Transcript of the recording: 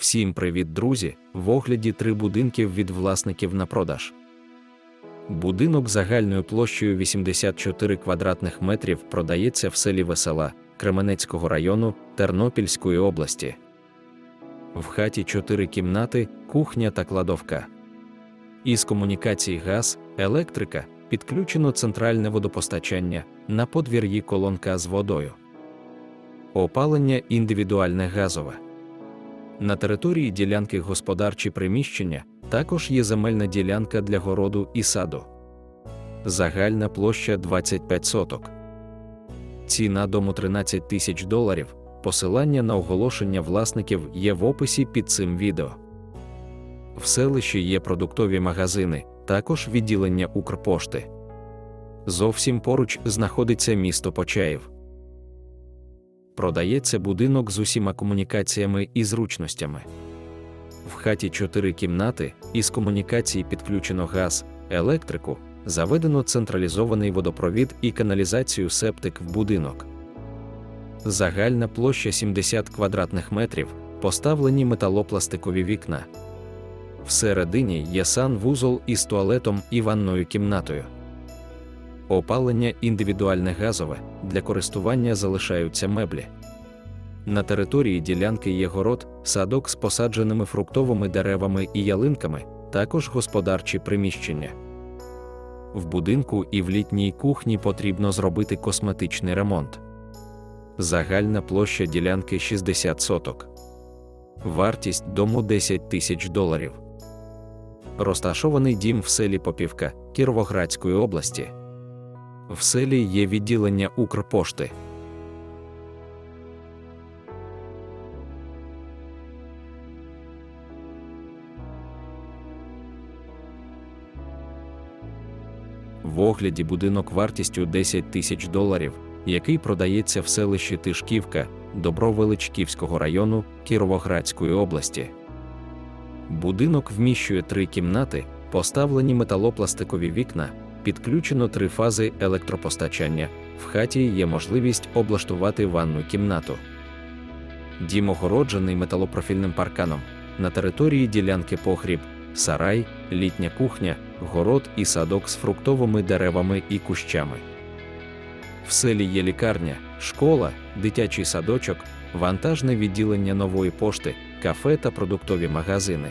Всім привіт, друзі! В огляді три будинків від власників на продаж. Будинок загальною площею 84 квадратних метрів продається в селі Весела Кременецького району Тернопільської області. В хаті 4 кімнати, кухня та кладовка. Із комунікацій газ, електрика, підключено центральне водопостачання, на подвір'ї колонка з водою. Опалення індивідуальне газове. На території ділянки господарчі приміщення також є земельна ділянка для городу і саду. Загальна площа 25 соток. Ціна дому 13 тисяч доларів. Посилання на оголошення власників є в описі під цим відео. В селищі є продуктові магазини, також відділення Укрпошти. Зовсім поруч знаходиться місто Почаїв. Продається будинок з усіма комунікаціями і зручностями. В хаті 4 кімнати, із комунікацій підключено газ, електрику, заведено централізований водопровід і каналізацію септик в будинок. Загальна площа 70 квадратних метрів, поставлені металопластикові вікна. Всередині є санвузол із туалетом і ванною кімнатою. Опалення індивідуальне газове, для користування залишаються меблі. На території ділянки є город, садок з посадженими фруктовими деревами і ялинками, також господарчі приміщення. В будинку і в літній кухні потрібно зробити косметичний ремонт. Загальна площа ділянки 60 соток. Вартість дому 10 тисяч доларів. Розташований дім в селі Попівка Кіровоградської області. В селі є відділення Укрпошти. В огляді будинок вартістю 10 тисяч доларів, який продається в селищі Тишківка Добровеличківського району Кіровоградської області. Будинок вміщує три кімнати, поставлені металопластикові вікна, підключено три фази електропостачання. В хаті є можливість облаштувати ванну кімнату. Дім огороджений металопрофільним парканом. На території ділянки погріб, сарай, літня кухня, город і садок з фруктовими деревами і кущами. В селі є лікарня, школа, дитячий садочок, вантажне відділення нової пошти, кафе та продуктові магазини.